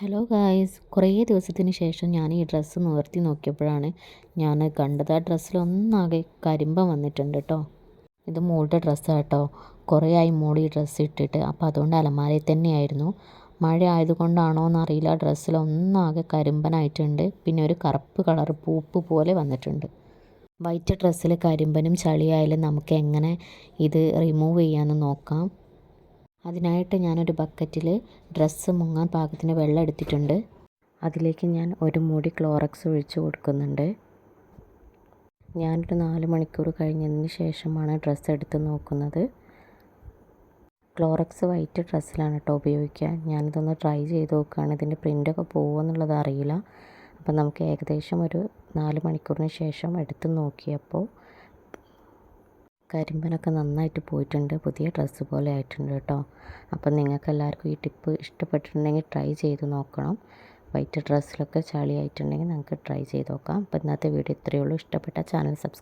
Hello guys കുറേ ദിവസത്തിന് ശേഷം ഞാൻ ഈ ഡ്രസ്സ് നിവർത്തി നോക്കിയപ്പോഴാണ് ഞാൻ കണ്ടത്. ആ ഡ്രസ്സിലൊന്നാകെ കരിമ്പം വന്നിട്ടുണ്ട് കേട്ടോ ഇത് മോളുടെ ഡ്രസ്സാണ് കേട്ടോ കുറേ ആയി മോൾ ഈ ഡ്രസ്സ് ഇട്ടിട്ട്. അപ്പോൾ അതുകൊണ്ട് അലമാരയിൽ തന്നെയായിരുന്നു. മഴ ആയതുകൊണ്ടാണോ എന്നറിയില്ല. ഡ്രസ്സിലൊന്നാകെ കരിമ്പനായിട്ടുണ്ട്. പിന്നെ ഒരു കറുപ്പ് കളർ പൂപ്പ് പോലെ വന്നിട്ടുണ്ട്. വൈറ്റ് ഡ്രസ്സിൽ കരിമ്പനും ചളിയായാലും നമുക്ക് എങ്ങനെ ഇത് റിമൂവ് ചെയ്യാമെന്ന് നോക്കാം. അതിനായിട്ട് ഞാനൊരു ബക്കറ്റിൽ ഡ്രസ്സ് മുങ്ങാൻ പാകത്തിന് വെള്ളം എടുത്തിട്ടുണ്ട്. അതിലേക്ക് ഞാൻ ഒരു മൂടി ക്ലോറക്സ് ഒഴിച്ച് കൊടുക്കുന്നുണ്ട്. ഞാനൊരു നാല് മണിക്കൂർ കഴിഞ്ഞതിന് ശേഷമാണ് ഡ്രസ്സ് എടുത്ത് നോക്കുന്നത്. ക്ലോറക്സ് വൈറ്റ് ഡ്രസ്സിലാണ് കേട്ടോ ഉപയോഗിക്കുക ഞാനിതൊന്ന് ട്രൈ ചെയ്ത് നോക്കുകയാണ്. ഇതിന്റെ പ്രിന്റൊക്കെ പോകുമെന്നുള്ളത് അറിയില്ല. അപ്പം നമുക്ക് ഏകദേശം ഒരു നാല് മണിക്കൂറിന് ശേഷം എടുത്ത് നോക്കിയപ്പോൾ കരിമ്പനൊക്കെ നന്നായിട്ട് പോയിട്ടുണ്ട്. പുതിയ ഡ്രസ്സ് പോലെ ആയിട്ടുണ്ട് കേട്ടോ. അപ്പം നിങ്ങൾക്ക് എല്ലാവർക്കും ഈ ടിപ്പ് ഇഷ്ടപ്പെട്ടിട്ടുണ്ടെങ്കിൽ ട്രൈ ചെയ്ത് നോക്കണം. വൈറ്റ് ഡ്രസ്സിലൊക്കെ ചളി ആയിട്ടുണ്ടെങ്കിൽ നമുക്ക് ട്രൈ ചെയ്ത് നോക്കാം. അപ്പോൾ ഇന്നത്തെ വീഡിയോ ഇത്രയേ ഉള്ളൂ. ഇഷ്ടപ്പെട്ട ചാനൽ സബ്സ്ക്രൈബ്